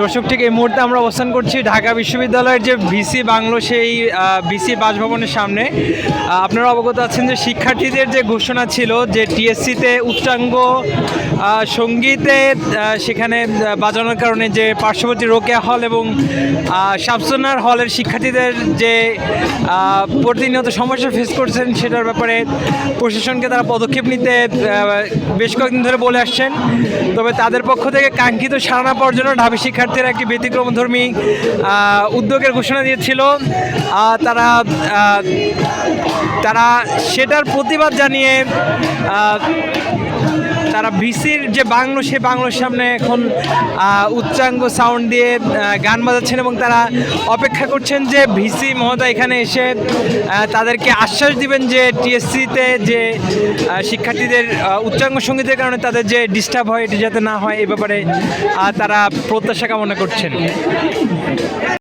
দর্শক, ঠিক এই মুহূর্তে আমরা অবস্থান করছি ঢাকা বিশ্ববিদ্যালয়ের যে ভিসি বাংলো, সেই ভিসি বাসভবনের সামনে। আপনারা অবগত আছেন যে শিক্ষার্থীদের যে ঘোষণা ছিল যে টিএসসিতে উচ্চাঙ্গ সঙ্গীতে সেখানে বাজানোর কারণে যে পার্শ্ববর্তী রোকেয়া হল এবং শামসুনার হলের শিক্ষার্থীদের যে প্রতিনিয়ত সমস্যা ফেস করছেন, সেটার ব্যাপারে প্রশাসনকে তারা পদক্ষেপ নিতে বেশ কয়েকদিন ধরে বলে আসছেন। তবে তাদের পক্ষ থেকে কাঙ্ক্ষিত সাড়া না পাওয়ার জন্য ঢাবি শিক্ষার্থীরা একটি ব্যতিক্রমধর্মী উদ্যোগের ঘোষণা দিয়েছিল। তারা তারা সেটার প্রতিবাদ জানিয়ে তারা ভিসির যে বাংলো, সে বাংলোর সামনে এখন উচ্চাঙ্গ সাউন্ড দিয়ে গান বাজাচ্ছেন এবং তারা অপেক্ষা করছেন যে ভিসি মহোদয় এখানে এসে তাদেরকে আশ্বাস দিবেন যে টিএসসিতে যে শিক্ষার্থীদের উচ্চাঙ্গ সঙ্গীতের কারণে তাদের যে ডিস্টার্ব হয়, এটি যাতে না হয়, এ ব্যাপারে তারা প্রত্যাশা কামনা করছেন।